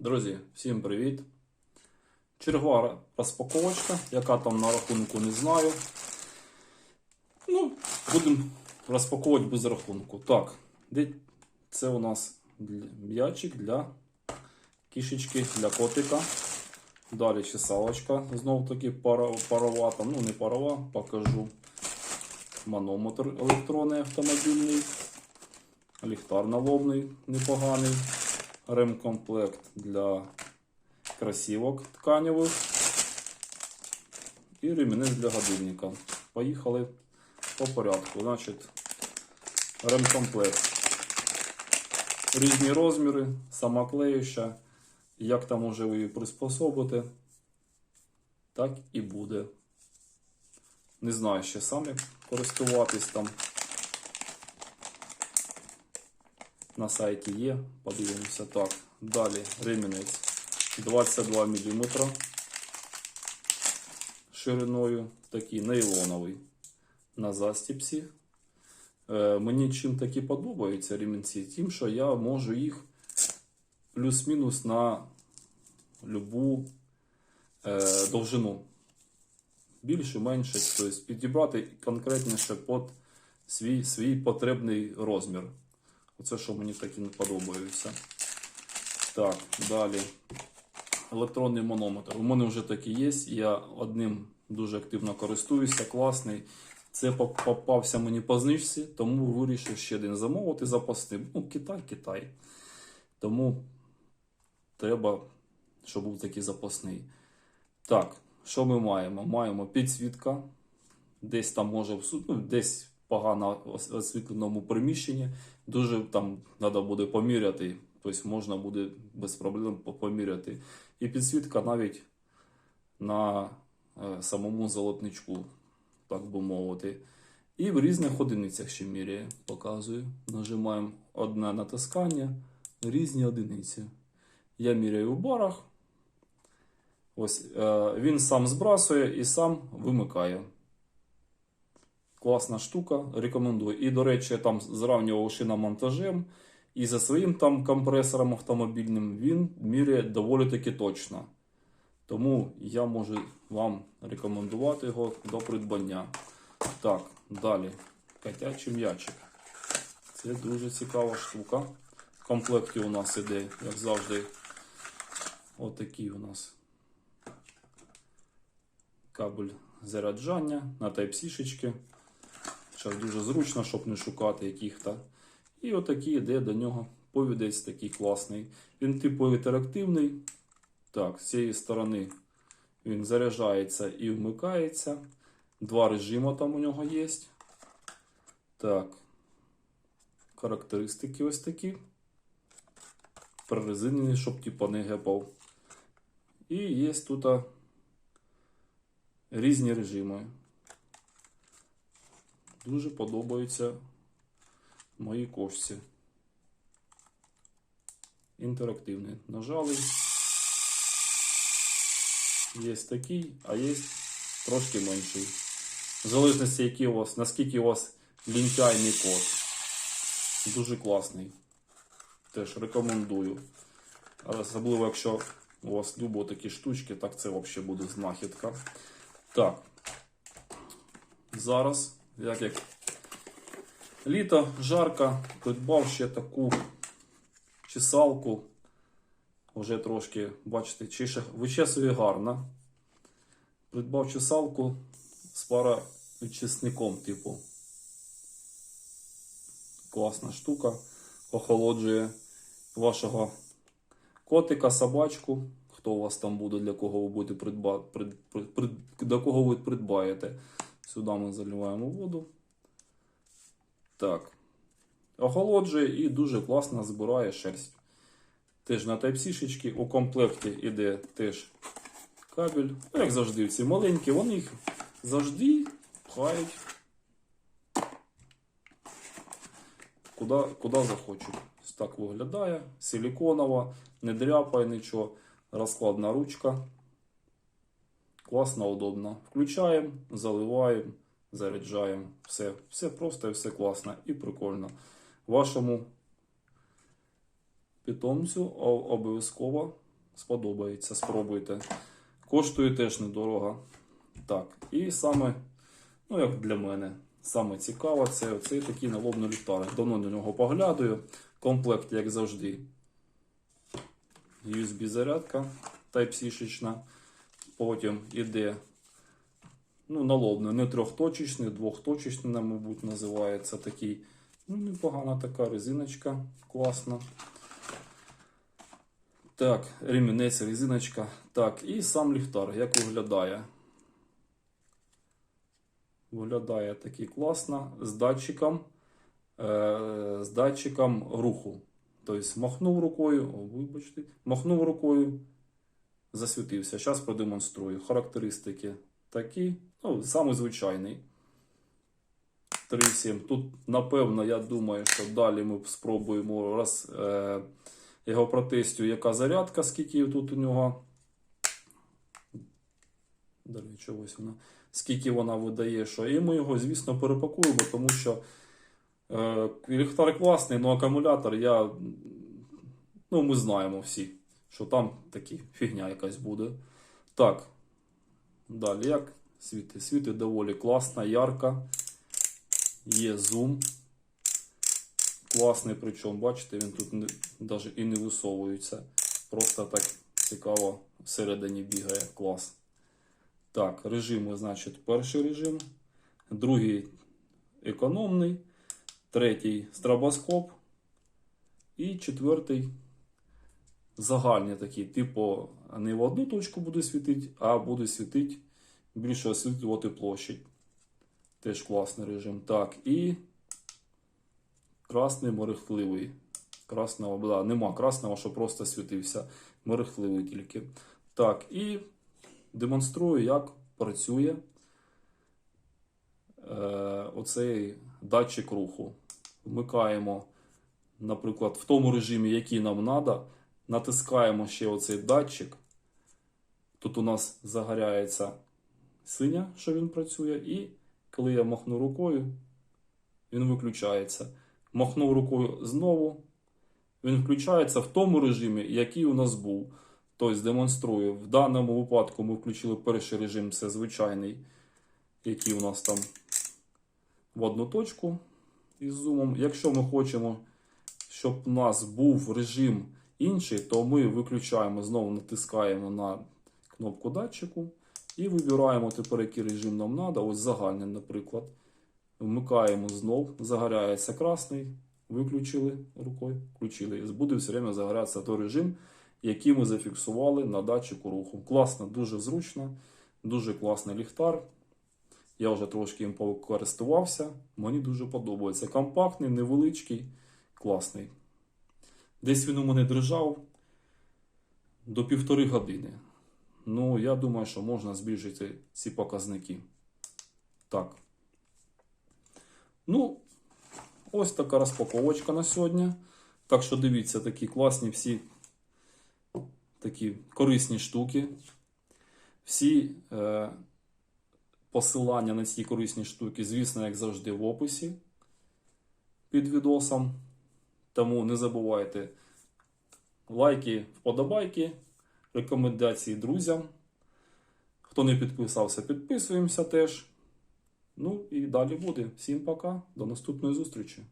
Друзі, всім привіт! Чергова розпаковочка, яка там на рахунку не знаю. Ну, будемо розпаковувати без рахунку. Так, це у нас м'ячик для кішечки, для котика. Далі чесалочка, знов таки пара, паровата, ну не парова, покажу. Манометр електронний автомобільний, ліхтар налобний непоганий, ремкомплект для красівок тканевих і ремінець для годинника. Поїхали по порядку. Значить, ремкомплект. Різні розміри, сама клеюща. Як там уже ви її приспособите, так і буде. Не знаю ще сам як користуватись там. На сайті є, подивимося так. Далі ремінець 22 мм шириною, такий нейлоновий на застіпсі. Е, мені чим такі подобаються ремінці, тим, що я можу їх плюс-мінус на любу е, довжину. Більше, менше, тобто підібрати конкретніше під свій, свій потрібний розмір. Оце, що мені такі не подобаються. Так, далі. Електронний манометр. У мене вже такий є. Я одним дуже активно користуюся, класний. Це попався мені по знижці, тому вирішив ще один замовити запасти. Ну, Китай, Китай. Тому треба, щоб був такий запасний. Так, що ми маємо? Маємо підсвітка. Десь там може ну, десь погано ос- освітленому приміщенні. Дуже там треба буде поміряти. Тобто можна буде без проблем поміряти. І підсвітка навіть на е, самому золотничку, так би мовити. І в різних одиницях ще міряє, показую. Нажимаємо одне натискання, різні одиниці. Я міряю в барах. Ось е, він сам збрасує і сам вимикає. Класна штука, рекомендую. І, до речі, там зрівнював шиномонтажем. І за своїм там компресором автомобільним він міряє доволі таки точно. Тому я можу вам рекомендувати його до придбання. Так, далі. Котячий м'ячик. Це дуже цікава штука. В комплекті у нас іде, як завжди, отакий у нас кабель заряджання на Type-C. Зараз дуже зручно, щоб не шукати яких-то. І отакий йде до нього повідець такий класний. Він типу інтерактивний. Так, з цієї сторони він заряджається і вмикається. Два режими там у нього є. Так. Характеристики ось такі. Прорезинені, щоб типу не гепав. І є тут різні режими. Дуже подобаються моїй кошці. Інтерактивний. Нажали. Є такий, а є трошки менший. В залежності, який у вас, наскільки у вас лінтяйний код. Дуже класний. Теж рекомендую. Особливо, якщо у вас любо такі штучки, так це взагалі буде знахідка. Так. Зараз, як як літо, жарко, придбав ще таку чесалку. Вже трошки, бачите, чише, вичесує гарно. Придбав чесалку з паровідчисником, типу. Класна штука. Охолоджує вашого котика, собачку. Хто у вас там буде, для кого ви будете придба... прид... прид... прид... до кого ви придбаєте. Сюди ми заливаємо воду. Так. Охолоджує і дуже класно збирає шерсть. Теж на Type-C у комплекті йде теж кабель. Ну, як завжди, ці маленькі, вони їх завжди пхають куди, куди захочуть. Ось так виглядає. Силіконова, не дряпає нічого. Розкладна ручка. Класно, удобно. Включаємо, заливаємо, заряджаємо. Все, все просто і все класно і прикольно. Вашому питомцю обов'язково сподобається, спробуйте. Коштує теж недорого. Так, і саме, ну як для мене, саме цікаве, це оцей такий налобний ліхтарик. Давно на нього поглядаю. Комплект, як завжди. USB зарядка Type-C-шечна. Потім іде ну, налобний, не трьохточечний, двохточечний, мабуть, називається такий. Ну, непогана така резиночка, класна. Так, ремінець, резиночка. Так, і сам ліхтар, як виглядає. Виглядає такий класно, з датчиком, е, з датчиком руху. Тобто махнув рукою, о, вибачте, махнув рукою, засвітився. Зараз продемонструю. Характеристики такі, ну, самий звичайний. 3,7. Тут, напевно, я думаю, що далі ми спробуємо раз е, його протестю, яка зарядка, скільки тут у нього. Далі чогось вона. Скільки вона видає, що. І ми його, звісно, перепакуємо, тому що е, ліхтар класний, але акумулятор я. Ну, ми знаємо всі, що там такі фігня якась буде. Так. Далі як світить? Світить доволі класно, ярко. Є зум. Класний, причому, бачите, він тут навіть і не висовується. Просто так цікаво всередині бігає. Клас. Так, режими, значить, перший режим, другий економний, третій стробоскоп і четвертий загальний такий, типу, не в одну точку буде світити, а буде світити більше освітлювати площадь. Теж класний режим. Так, і красний мерехтливий. Красного, да, нема красного, що просто світився. Мерехтливий тільки. Так, і демонструю, як працює е, оцей датчик руху. Вмикаємо, наприклад, в тому режимі, який нам треба, натискаємо ще оцей датчик. Тут у нас загоряється синя, що він працює, і коли я махну рукою, він виключається. Махнув рукою знову, він включається в тому режимі, який у нас був. Тобто демонструю. В даному випадку ми включили перший режим, це звичайний, який у нас там в одну точку із зумом. Якщо ми хочемо, щоб у нас був режим інший, то ми виключаємо, знову натискаємо на кнопку датчику і вибираємо тепер, який режим нам треба. Ось загальний, наприклад. Вмикаємо знов, загоряється красний, виключили рукою, включили. І буде все время загорятися той режим, який ми зафіксували на датчику руху. Класно, дуже зручно, дуже класний ліхтар. Я вже трошки їм покористувався. Мені дуже подобається. Компактний, невеличкий, класний. Десь він у мене держав до півтори години. Ну, я думаю, що можна збільшити ці показники. Так. Ну, ось така розпаковочка на сьогодні. Так що дивіться, такі класні всі такі корисні штуки. Всі е, посилання на ці корисні штуки, звісно, як завжди, в описі під відосом. Тому не забувайте лайки, вподобайки, рекомендації друзям. Хто не підписався, підписуємося теж. Ну і далі буде. Всім пока, до наступної зустрічі.